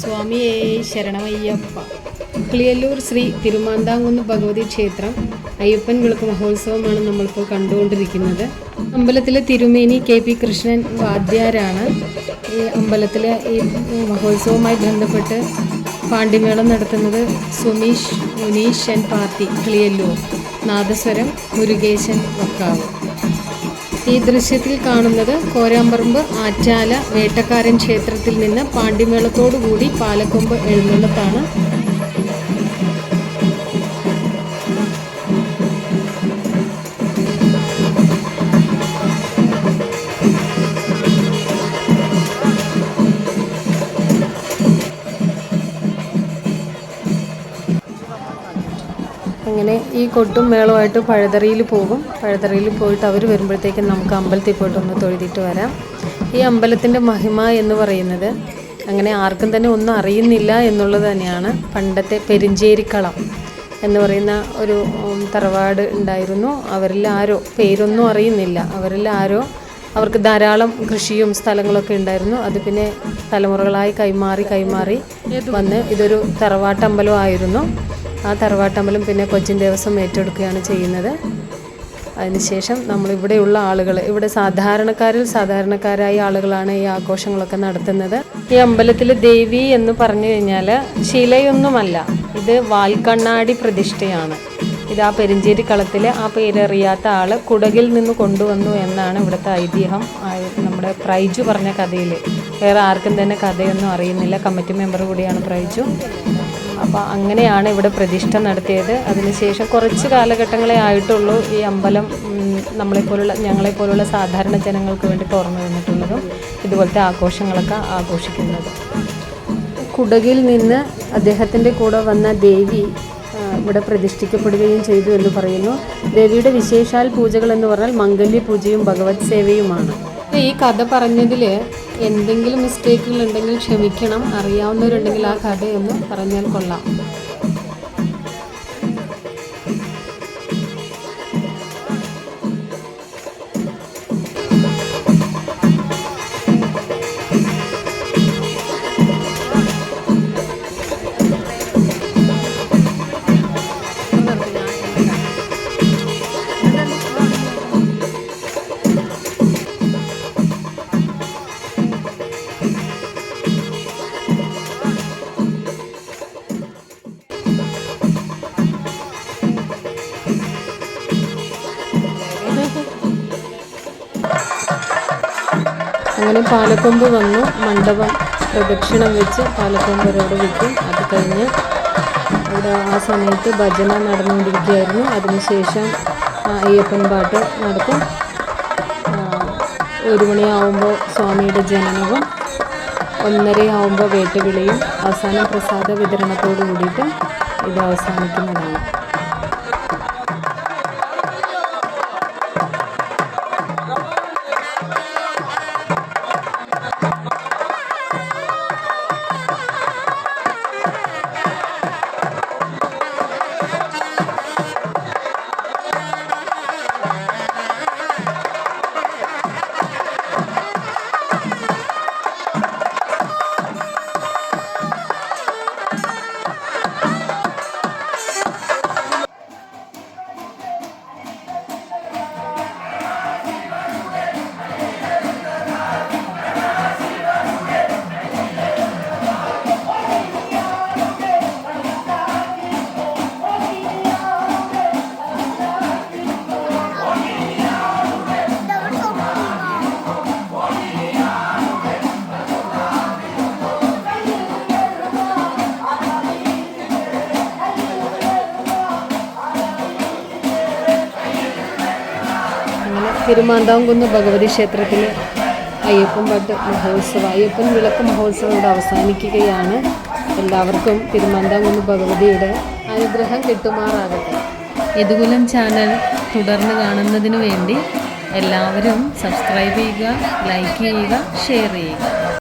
സ്വാമിയേ ശരണമയ്യപ്പ. കിളിയല്ലൂർ ശ്രീ തിരുമാന്താംകുന്ന് ഭഗവതി ക്ഷേത്രം അയ്യപ്പൻ വിളക്ക് മഹോത്സവമാണ് നമ്മളിപ്പോൾ കണ്ടുകൊണ്ടിരിക്കുന്നത്. അമ്പലത്തിലെ തിരുമേനി കെ പി കൃഷ്ണൻ വാദ്യാരാണ്. ഈ അമ്പലത്തിലെ ഈ മഹോത്സവവുമായി ബന്ധപ്പെട്ട് പാണ്ടിമേളം നടത്തുന്നത് സുമീഷ് മുനീഷ് ആൻഡ് പാർട്ടി കിളിയല്ലൂർ. നാദസ്വരം മുരുകേശൻ വക്കാവ് ഈ ദൃശ്യത്തിൽ കാണുന്നത് കോരാമ്പറമ്പ് ആറ്റാല വേട്ടക്കാരൻ ക്ഷേത്രത്തിൽ നിന്ന് പാണ്ടിമേളത്തോടുകൂടി പാലക്കൊമ്പ് എഴുന്നള്ളത്താണ്. അങ്ങനെ ഈ കൊട്ടും മേളമായിട്ട് പഴുതറിയിൽ പോകും. പഴുതറിയിൽ പോയിട്ട് അവർ വരുമ്പോഴത്തേക്കും നമുക്ക് അമ്പലത്തിൽ പോയിട്ട് ഒന്ന് തൊഴുതിയിട്ട് വരാം. ഈ അമ്പലത്തിന്റെ മഹിമ എന്ന് പറയുന്നത് അങ്ങനെ ആർക്കും തന്നെ ഒന്നും അറിയുന്നില്ല എന്നുള്ളത് തന്നെയാണ്. പണ്ടത്തെ പെരിഞ്ചേരിക്കളം എന്ന് പറയുന്ന ഒരു തറവാട് ഉണ്ടായിരുന്നു. അവരിൽ ആരോ പേരൊന്നും അറിയുന്നില്ല. അവരിൽ ആരോ അവർക്ക് ധാരാളം കൃഷിയും സ്ഥലങ്ങളൊക്കെ ഉണ്ടായിരുന്നു. അത് പിന്നെ തലമുറകളായി കൈമാറി കൈമാറി വന്ന് ഇതൊരു തറവാട്ടമ്പലമായിരുന്നു ആ തറവാട്ടമ്പലം പിന്നെ കൊച്ചിൻ ദേവസ്വം ഏറ്റെടുക്കുകയാണ് ചെയ്യുന്നത്. അതിനുശേഷം നമ്മളിവിടെയുള്ള ആളുകൾ ഇവിടെ സാധാരണക്കാരിൽ സാധാരണക്കാരായ ആളുകളാണ് ഈ ആഘോഷങ്ങളൊക്കെ നടത്തുന്നത്. ഈ അമ്പലത്തിൽ ദേവി എന്ന് പറഞ്ഞു കഴിഞ്ഞാൽ ശിലയൊന്നുമല്ല ഇത് വാൽക്കണ്ണാടി പ്രതിഷ്ഠയാണ്. ഇത് ആ പെരിഞ്ചേരി കളത്തിൽ ആ പേരറിയാത്ത ആൾ കുടകിൽ നിന്ന് കൊണ്ടുവന്നു എന്നാണ് ഇവിടുത്തെ ഐതിഹ്യം. നമ്മുടെ പ്രൈജു പറഞ്ഞ കഥയിൽ വേറെ ആർക്കും തന്നെ കഥയൊന്നും അറിയുന്നില്ല. കമ്മിറ്റി മെമ്പർ കൂടിയാണ് പ്രൈജു. അപ്പോൾ അങ്ങനെയാണ് ഇവിടെ പ്രതിഷ്ഠ നടത്തിയത്. അതിനുശേഷം കുറച്ച് കാലഘട്ടങ്ങളെ ആയിട്ടുള്ളൂ ഈ അമ്പലം നമ്മളെപ്പോലുള്ള ഞങ്ങളെപ്പോലുള്ള സാധാരണ ജനങ്ങൾക്ക് വേണ്ടി തുറന്നു വന്നിട്ടുള്ളതും ഇതുപോലത്തെ ആഘോഷങ്ങളൊക്കെ ആഘോഷിക്കുന്നത്. കുടകിൽ നിന്ന് അദ്ദേഹത്തിന്റെ കൂടെ വന്ന ദേവി ഇവിടെ പ്രതിഷ്ഠിക്കപ്പെടുകയും ചെയ്തു എന്ന് പറയുന്നു. ദേവിയുടെ വിശേഷാൽ പൂജകൾ എന്ന് പറഞ്ഞാൽ മംഗല്യ പൂജയും ഭഗവത് സേവയുമാണ്. ഈ കഥ പറഞ്ഞതിൽ എന്തെങ്കിലും മിസ്റ്റേക്കുകളുണ്ടെങ്കിൽ ക്ഷമിക്കണം. അറിയാവുന്നവരുണ്ടെങ്കിൽ ആ കഥയൊന്ന് പറഞ്ഞാൽ കൊള്ളാം. അങ്ങനെ പാലക്കൊമ്പ് വന്നു. മണ്ഡപം പ്രദക്ഷിണം വെച്ച് പാലക്കൊമ്പ് അവിടെ വിട്ടു. അത് കഴിഞ്ഞ് അവിടെ ആ സമയത്ത് ഭജന നടന്നുകൊണ്ടിരിക്കുകയായിരുന്നു. അതിനുശേഷം അയ്യപ്പൻ പാട്ട് നടക്കും. ഒരു മണിയാവുമ്പോൾ സ്വാമിയുടെ ജനനവും ഒന്നരയാവുമ്പോൾ വേട്ടുവിളിയും അവസാനം പ്രസാദ വിതരണത്തോടു കൂടിയിട്ട് ഇത് അവസാനിക്കുന്നതാണ്. തിരുമാന്താംകുന്ന് ഭഗവതി ക്ഷേത്രത്തിൽ അയ്യപ്പൻ പാട്ട് മഹോത്സവം അയ്യപ്പൻ വിളക്ക് മഹോത്സവം ഇവിടെ അവസാനിക്കുകയാണ്. എല്ലാവർക്കും തിരുമാന്താംകുന്ന് ഭഗവതിയുടെ അനുഗ്രഹം കിട്ടുമാറാകട്ടെ. യദുകുലം ചാനൽ തുടർന്ന് കാണുന്നതിന് വേണ്ടി എല്ലാവരും സബ്സ്ക്രൈബ് ചെയ്യുക ലൈക്ക് ചെയ്യുക ഷെയർ ചെയ്യുക.